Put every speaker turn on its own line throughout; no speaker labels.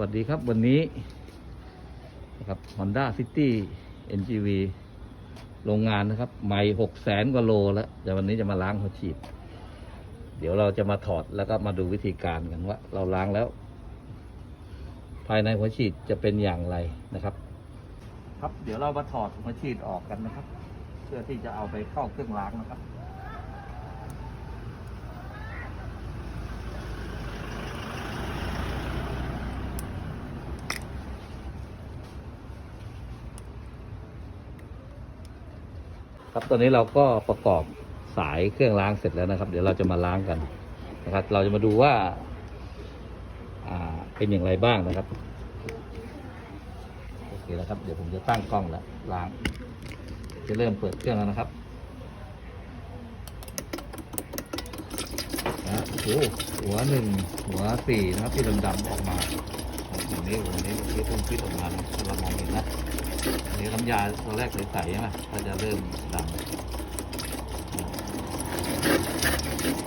วัสดีครับวันนี้นะครับ Honda City NGV โรงงานนะครับใหม่หกแสนกว่าโลแล้วแต่วันนี้จะมาล้างหัวฉีด เดี๋ยวเราจะมาถอดแล้วก็มาดูวิธีการกันว่า เราล้างแล้ว ภายในหัวฉีดจะเป็นอย่างไรนะครับ ครับเดี๋ยวเรามาถอดหัวฉีดออกกันนะครับ เพื่อที่จะเอาไปเข้าเครื่องล้างนะครับ ครับตอนนี้เราก็ประกอบสายเครื่องล้างเสร็จแล้วนะครับ เดี๋ยวเราจะมาล้างกันนะครับ เราจะมาดูว่าเป็นอย่างไรบ้างนะครับโอเคแล้วครับ เดี๋ยวผมจะตั้งกล้องแล้วล้าง จะเริ่มเปิดเครื่องแล้วนะครับนะโอ้โหหัวหนึ่งหัวสี่นะครับที่ดำๆออกมาหัวนี้หัวนี้ที่ต้นพิษออกมานะถ้าเรามองเห็นนะ อันนี้น้ำยาตัวแรกใสๆใช่ไหมก็จะเริ่มดำ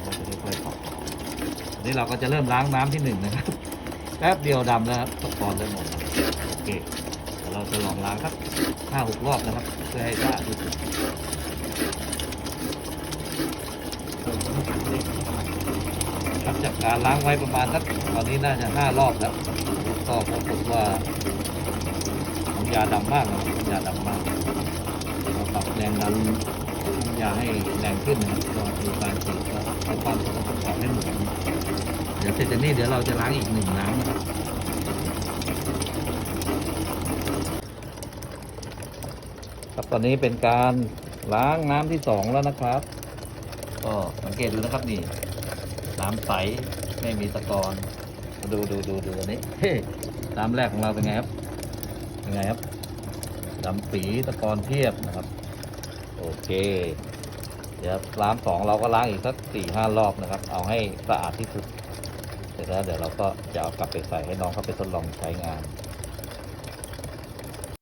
ก็จะค่อยๆปรับอันนี้เราก็จะเริ่มล้างน้ำที่หนึ่งนะครับแป๊บเดียวดำแล้วครับตะกอนเริ่มหมดโอเคเราจะลองล้างครับห้าหกรอบนะครับ เพื่อให้สะอาดที่สุดครับจากการล้างไว้ประมาณสักตอนนี้น่าจะห้ารอบแล้วก็ปรากฏว่า ยาดำมากนะยาดำมากเราปรับแรงดันน้ำยาให้แรงขึ้นนะครับก็ดูการฉีดก็เอาความสกปรกออกให้หมดเดี๋ยวเสร็จจากนี้เดี๋ยวเราจะล้างอีกหนึ่งน้ำนะครับครับตอนนี้เป็นการล้างน้ำที่สองแล้วนะครับ ก็สังเกตดูนะครับนี่ น้ำใสไม่มีตะกอนดูดูดูดูอันนี้น้ำแรกของเราเป็นไงครับ ยังไงครับดำปีตะกอนเพียบนะครับ โอเค เดี๋ยวล้างสองเราก็ล้างอีกสักสี่ห้ารอบนะครับ เอาให้สะอาดที่สุดเสร็จแล้วเดี๋ยวเราก็จะเอากลับไปใส่ให้น้องเขาไปทดลองใช้งาน